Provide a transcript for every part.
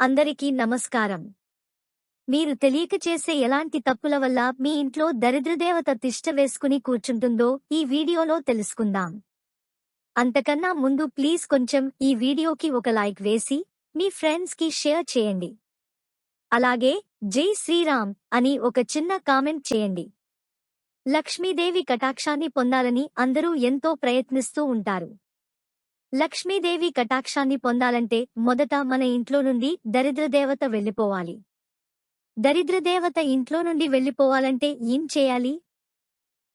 అందరికీ నమస్కారం. మీరు తెలియక చేసే ఎలాంటి తప్పుల వల్ల మీ ఇంట్లో దరిద్రదేవత తిష్ట వేసుకుని కూర్చుంటుందో ఈ వీడియోలో తెలుసుకుందాం. అంతకన్నా ముందు ప్లీజ్ కొంచెం ఈ వీడియోకి ఒక లైక్ వేసి మీ ఫ్రెండ్స్కి షేర్ చేయండి. అలాగే జై శ్రీరామ్ అని ఒక చిన్న కామెంట్ చేయండి. లక్ష్మీదేవి కటాక్షాన్ని పొందాలని అందరూ ఎంతో ప్రయత్నిస్తూ ఉంటారు. లక్ష్మీదేవి కటాక్షాన్ని పొందాలంటే మొదట మన ఇంట్లో నుండి దరిద్రదేవత వెళ్ళిపోవాలి. దరిద్రదేవత ఇంట్లో నుండి వెళ్ళిపోవాలంటే ఏం చేయాలి?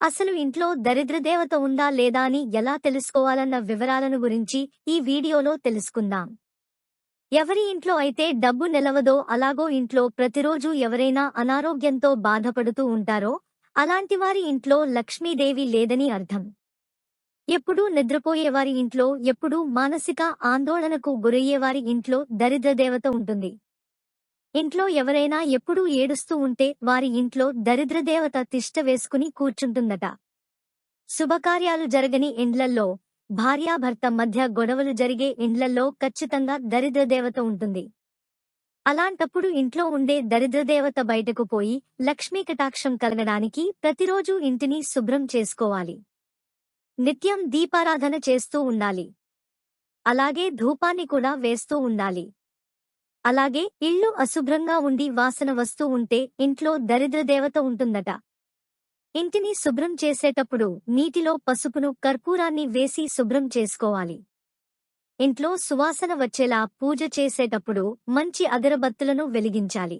అసలు ఇంట్లో దరిద్రదేవత ఉందా లేదా అని ఎలా తెలుసుకోవాలన్న వివరాలను గురించి ఈ వీడియోలో తెలుసుకుందాం. ఎవరి ఇంట్లో అయితే డబ్బు నిలవదో అలాగో ఇంట్లో ప్రతిరోజు ఎవరైనా అనారోగ్యంతో బాధపడుతూ ఉంటారో అలాంటివారి ఇంట్లో లక్ష్మీదేవి లేదని అర్థం. ఎప్పుడూ నిద్రపోయేవారి ఇంట్లో ఎప్పుడూ మానసిక ఆందోళనకు గురయ్యేవారి ఇంట్లో దరిద్రదేవత ఉంటుంది. ఇంట్లో ఎవరైనా ఎప్పుడూ ఏడుస్తూ ఉంటే వారి ఇంట్లో దరిద్రదేవత తిష్ట వేసుకుని కూర్చుంటుందట. శుభకార్యాలు జరగని ఇండ్లల్లో భార్యాభర్త మధ్య గొడవలు జరిగే ఇండ్లల్లో ఖచ్చితంగా దరిద్రదేవత ఉంటుంది. అలాంటప్పుడు ఇంట్లో ఉండే దరిద్రదేవత బయటకు పోయి లక్ష్మీ కటాక్షం కలగడానికి ప్రతిరోజు ఇంటిని శుభ్రం చేసుకోవాలి. నిత్యం దీపారాధన చేస్తూ ఉండాలి. అలాగే ధూపాన్ని కూడా వేస్తూ ఉండాలి. అలాగే ఇళ్ళు అశుభ్రంగా ఉండి వాసన వస్తూ ఉంటే ఇంట్లో దరిద్రదేవత ఉంటుందట. ఇంటిని శుభ్రం చేసేటప్పుడు నీటిలో పసుపును కర్పూరాన్ని వేసి శుభ్రం చేసుకోవాలి. ఇంట్లో సువాసన వచ్చేలా పూజ చేసేటప్పుడు మంచి అగరబత్తులను వెలిగించాలి.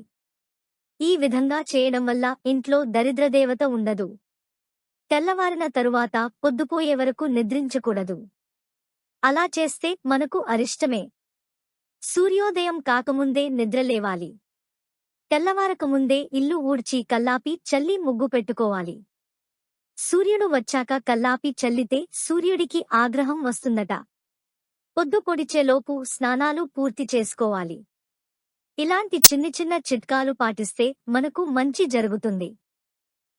ఈ విధంగా చేయడం వల్ల ఇంట్లో దరిద్రదేవత ఉండదు. తెల్లవారిన తరువాత పొద్దుపోయే వరకు నిద్రించకూడదు. అలా చేస్తే మనకు అరిష్టమే. సూర్యోదయం కాకముందే నిద్రలేవాలి. తెల్లవారకముందే ఇల్లు ఊడ్చి కల్లాపి చల్లి ముగ్గు పెట్టుకోవాలి. సూర్యుడు వచ్చాక కల్లాపి చల్లితే సూర్యుడికి ఆగ్రహం వస్తుందట. పొద్దు పొడిచేలోపు స్నానాలు పూర్తి చేసుకోవాలి. ఇలాంటి చిన్న చిన్న చిట్కాలు పాటిస్తే మనకు మంచి జరుగుతుంది.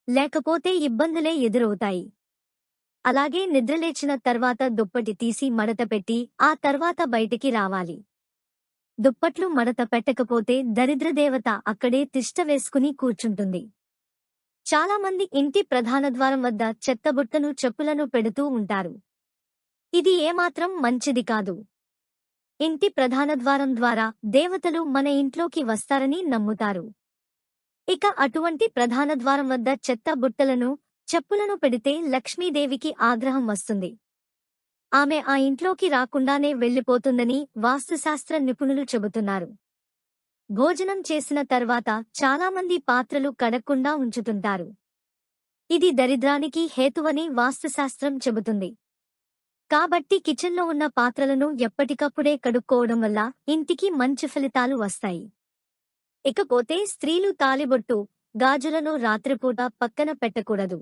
లేకపోతే ఇబ్బందులే ఎదురవుతాయి. అలాగే నిద్రలేచిన తర్వాత దుప్పటి తీసి మడత పెట్టి ఆ తర్వాత బయటికి రావాలి. దుప్పట్లు మడత పెట్టకపోతే దరిద్రదేవత అక్కడే తిష్ట వేసుకుని కూర్చుంటుంది. చాలామంది ఇంటి ప్రధాన ద్వారం వద్ద చెత్తబుట్టను చెప్పులను పెడుతూ ఉంటారు. ఇది ఏమాత్రం మంచిది కాదు. ఇంటి ప్రధాన ద్వారం ద్వారా దేవతలు మన ఇంట్లోకి వస్తారని నమ్ముతారు. ఇక అటువంటి ప్రధాన ద్వారం వద్ద చెత్త బుట్టలను చెప్పులను పెడితే లక్ష్మీదేవికి ఆగ్రహం వస్తుంది. ఆమె ఆ ఇంట్లోకి రాకుండానే వెళ్ళిపోతుందని వాస్తుశాస్త్ర నిపుణులు చెబుతున్నారు. భోజనం చేసిన తర్వాత చాలామంది పాత్రలు కడక్కుండా ఉంచుతుంటారు. ఇది దరిద్రానికి హేతువని వాస్తుశాస్త్రం చెబుతుంది. కాబట్టి కిచెన్లో ఉన్న పాత్రలను ఎప్పటికప్పుడే కడుక్కోవడం వల్ల ఇంటికి మంచి ఫలితాలు వస్తాయి. ఇకపోతే స్త్రీలు తాలిబొట్టు గాజులను రాత్రిపూట పక్కన పెట్టకూడదు.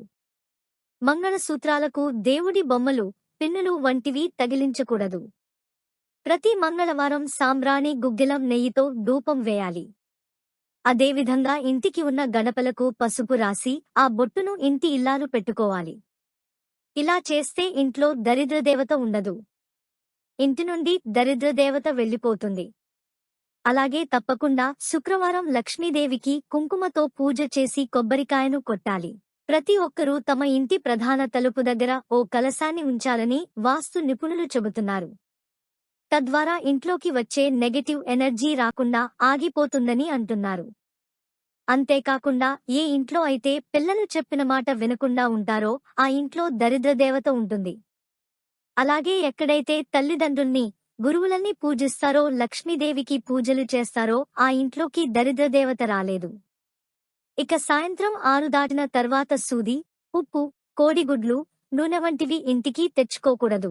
మంగళసూత్రాలకు దేవుడి బొమ్మలు పిన్నులు వంటివి తగిలించకూడదు. ప్రతి మంగళవారం సాంబ్రాణి గుగ్గిలం నెయ్యితో ధూపం వేయాలి. అదేవిధంగా ఇంటికి ఉన్న గణపలకు పసుపు రాసి ఆ బొట్టును ఇంటి ఇల్లాలు పెట్టుకోవాలి. ఇలా చేస్తే ఇంట్లో దరిద్రదేవత ఉండదు. ఇంటి నుండి దరిద్రదేవత వెళ్ళిపోతుంది. అలాగే తప్పకుండా శుక్రవారం లక్ష్మీదేవికి కుంకుమతో పూజ చేసి కొబ్బరికాయను కొట్టాలి. ప్రతి ఒక్కరూ తమ ఇంటి ప్రధాన తలుపు దగ్గర ఓ కలశాన్ని ఉంచాలని వాస్తు నిపుణులు చెబుతున్నారు. తద్వారా ఇంట్లోకి వచ్చే నెగటివ్ ఎనర్జీ రాకుండా ఆగిపోతుందని అంటున్నారు. అంతేకాకుండా ఏ ఇంట్లో అయితే పిల్లలు చెప్పిన మాట వినకుండా ఉంటారో ఆ ఇంట్లో దరిద్రదేవత ఉంటుంది. అలాగే ఎక్కడైతే తల్లిదండ్రుల్ని గురువులన్నీ పూజిస్తారో లక్ష్మీదేవికి పూజలు చేస్తారో ఆ ఇంట్లోకి దరిద్రదేవత రాలేదు. ఇక సాయంత్రం ఆరు దాటిన తర్వాత సూది ఉప్పు కోడిగుడ్లు నూనె వంటివి ఇంటికి తెచ్చుకోకూడదు.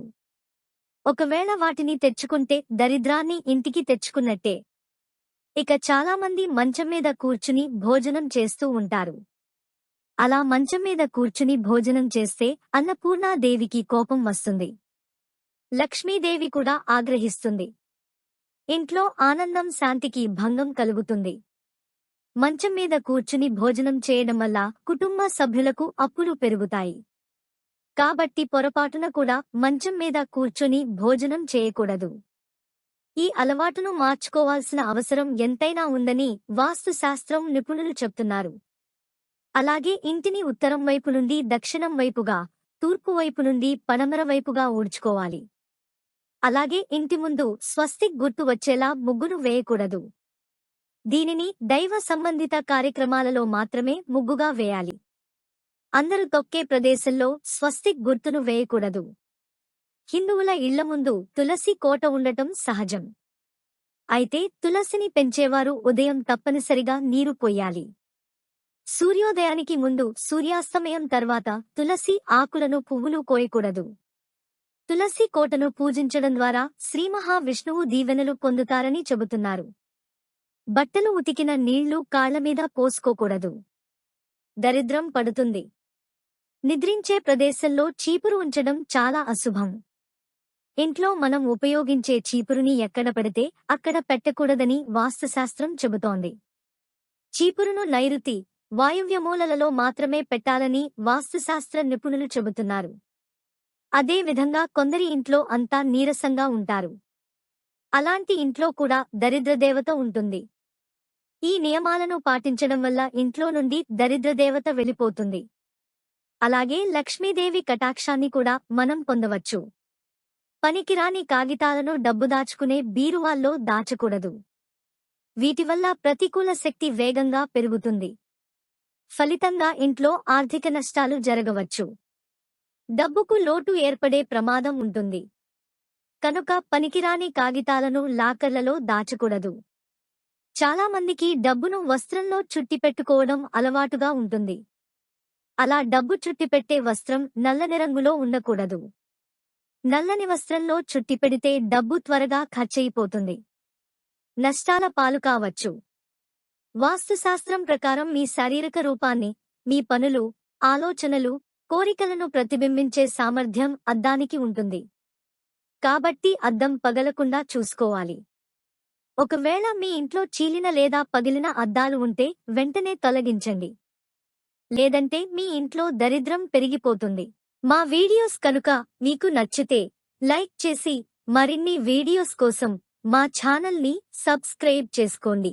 ఒకవేళ వాటిని తెచ్చుకుంటే దరిద్రాన్ని ఇంటికి తెచ్చుకున్నట్టే. ఇక చాలామంది మంచం మీద కూర్చుని భోజనం చేస్తూ ఉంటారు. అలా మంచం మీద కూర్చుని భోజనం చేస్తే అన్నపూర్ణాదేవికి కోపం వస్తుంది. లక్ష్మీదేవి కూడా ఆగ్రహిస్తుంది. ఇంట్లో ఆనందం శాంతికి భంగం కలుగుతుంది. మంచం మీద కూర్చుని భోజనం చేయడం వల్ల కుటుంబ సభ్యులకు అప్పులు పెరుగుతాయి. కాబట్టి పొరపాటున కూడా మంచం మీద కూర్చుని భోజనం చేయకూడదు. ఈ అలవాటును మార్చుకోవాల్సిన అవసరం ఎంతైనా ఉందని వాస్తుశాస్త్రం నిపుణులు చెప్తున్నారు. అలాగే ఇంటిని ఉత్తరం వైపు నుండి దక్షిణం వైపుగా తూర్పు వైపు నుండి పడమర వైపుగా ఊడ్చుకోవాలి. అలాగే ఇంటి ముందు స్వస్తిక్ గుర్తు వచ్చేలా ముగ్గును వేయకూడదు. దీనిని దైవ సంబంధిత కార్యక్రమాలలో మాత్రమే ముగ్గుగా వేయాలి. అందరు తొక్కే ప్రదేశంలో స్వస్తిక్ గుర్తును వేయకూడదు. హిందువుల ఇళ్ళ ముందు తులసి కోట ఉండటం సహజం. అయితే తులసిని పెంచేవారు ఉదయం తప్పనిసరిగా నీరు పొయ్యాలి సూర్యోదయానికి ముందు సూర్యాస్తమయం తర్వాత తులసి ఆకులను పువ్వులు కోయకూడదు. తులసి కోటను పూజించడం ద్వారా శ్రీమహావిష్ణువు దీవెనలు పొందుతారని చెబుతున్నారు. బట్టలు ఉతికిన నీళ్ళు కాళ్ళమీద పోసుకోకూడదు. దరిద్రం పడుతుంది. నిద్రించే ప్రదేశంలో చీపురు ఉంచడం చాలా అశుభం. ఇంట్లో మనం ఉపయోగించే చీపురుని ఎక్కడ పడితే అక్కడ పెట్టకూడదని వాస్తుశాస్త్రం చెబుతోంది. చీపురును నైరుతి వాయువ్యమూలలలో మాత్రమే పెట్టాలని వాస్తుశాస్త్ర నిపుణులు చెబుతున్నారు. అదే విధంగా కొందరి ఇంట్లో అంతా నీరసంగా ఉంటారు. అలాంటి ఇంట్లో కూడా దరిద్రదేవత ఉంటుంది. ఈ నియమాలను పాటించడం వల్ల ఇంట్లో నుండి దరిద్రదేవత వెళ్ళిపోతుంది. అలాగే లక్ష్మీదేవి కటాక్షాన్ని కూడా మనం పొందవచ్చు. పనికిరాని కాగితాలను డబ్బు దాచుకునే బీరువాల్లో దాచకూడదు. వీటి వల్ల ప్రతికూల శక్తి వేగంగా పెరుగుతుంది. ఫలితంగా ఇంట్లో ఆర్థిక నష్టాలు జరగవచ్చు. డబ్బుకు లోటు ఏర్పడే ప్రమాదం ఉంటుంది. కనుక పనికిరాని కాగితాలను లాకర్లలో దాచకూడదు. చాలామందికి డబ్బును వస్త్రంలో చుట్టిపెట్టుకోవడం అలవాటుగా ఉంటుంది. అలా డబ్బు చుట్టిపెట్టే వస్త్రం నల్లని రంగులో ఉండకూడదు. నల్లని వస్త్రంలో చుట్టిపెడితే డబ్బు త్వరగా ఖర్చయిపోతుంది. నష్టాల పాలు కావచ్చు. వాస్తుశాస్త్రం ప్రకారం మీ శారీరక రూపాన్ని మీ పనులు ఆలోచనలు కోరికలను ప్రతిబింబించే సామర్థ్యం అద్దానికి ఉంటుంది. కాబట్టి అద్దం పగలకుండా చూసుకోవాలి. ఒకవేళ మీ ఇంట్లో చీలిన లేదా పగిలిన అద్దాలు ఉంటే వెంటనే తొలగించండి. లేదంటే మీ ఇంట్లో దరిద్రం పెరిగిపోతుంది. మా వీడియోస్ కనుక మీకు నచ్చితే లైక్ చేసి మరిన్ని వీడియోస్ కోసం మా ఛానల్ని సబ్స్క్రైబ్ చేసుకోండి.